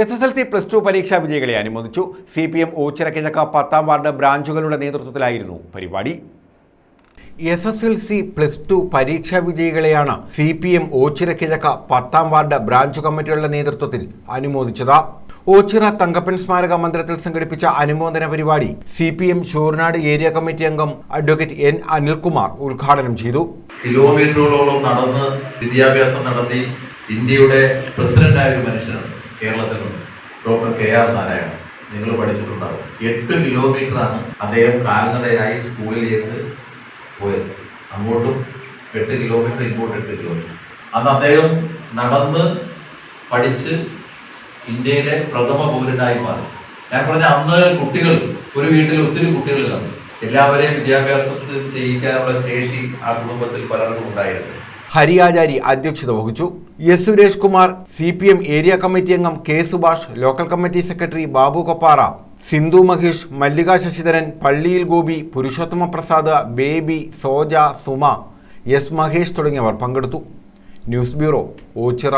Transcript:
S S L C plus two പരീക്ഷാ വിജയികളെ അനുമോദിച്ചു. സി പി എം ഓച്ചിറക്കിഴക്ക പത്താം വാർഡ് ബ്രാഞ്ചുകളുടെ നേതൃത്വത്തിലായിരുന്നു പരിപാടി. S S L C plus two പരീക്ഷാ വിജയികളെയാണ് സി പി എം ഓച്ചിറക്കിഴക്ക പത്താം വാർഡ് ബ്രാഞ്ച് കമ്മിറ്റികളുടെ നേതൃത്വത്തിൽ അനുമോദിച്ചത്. ഓച്ചിറ തങ്കപ്പൻ സ്മാരക മന്ദിരത്തിൽ സംഘടിപ്പിച്ച അനുമോദന പരിപാടി C P M Sooranad area committee അംഗം അഡ്വക്കേറ്റ് എൻ അനിൽകുമാർ ഉദ്ഘാടനം ചെയ്തു. കിലോമീറ്ററുകളോളം നടന്ന് വിദ്യാഭ്യാസം നടത്തി ഇന്ത്യയുടെ പ്രസിഡന്റായ ഒരു മനുഷ്യനാണ്. കേരളത്തിൽ നിന്ന് ഡോക്ടർ കെ ആർ നാരായണൻ നിങ്ങൾ പഠിച്ചിട്ടുണ്ടാവും. എട്ട് കിലോമീറ്ററാണ് അദ്ദേഹം കാൽനടയായി സ്കൂളിലേക്ക് പോയത്. അങ്ങോട്ടും എട്ട് കിലോമീറ്റർ ഇങ്ങോട്ട് എട്ട് കിലോമീറ്റർ അന്ന് അദ്ദേഹം നടന്ന് പഠിച്ച് ഇന്ത്യയിലെ പ്രഥമ പൗരനായി മാറി. ഞാൻ പറഞ്ഞ അന്ന് കുട്ടികൾ ഒരു വീട്ടിൽ ഒത്തിരി കുട്ടികൾ കണ്ടു. എല്ലാവരെയും വിദ്യാഭ്യാസത്തിൽ ചെയ്യിക്കാനുള്ള ശേഷി ആ കുടുംബത്തിൽ പലർക്കും ഉണ്ടായിരുന്നു. ഹരിയാചാരി അധ്യക്ഷത വഹിച്ചു. S Suresh Kumar C P M area committee അംഗം K Subhash local committee secretary Babu Koppara Sindhu Mahesh Mallika Sasidharan Palliyil Gopi Purushothama Prasad Baby Soja Suma S Mahesh തുടങ്ങിയവർ പങ്കെടുത്തു. News bureau Ochira.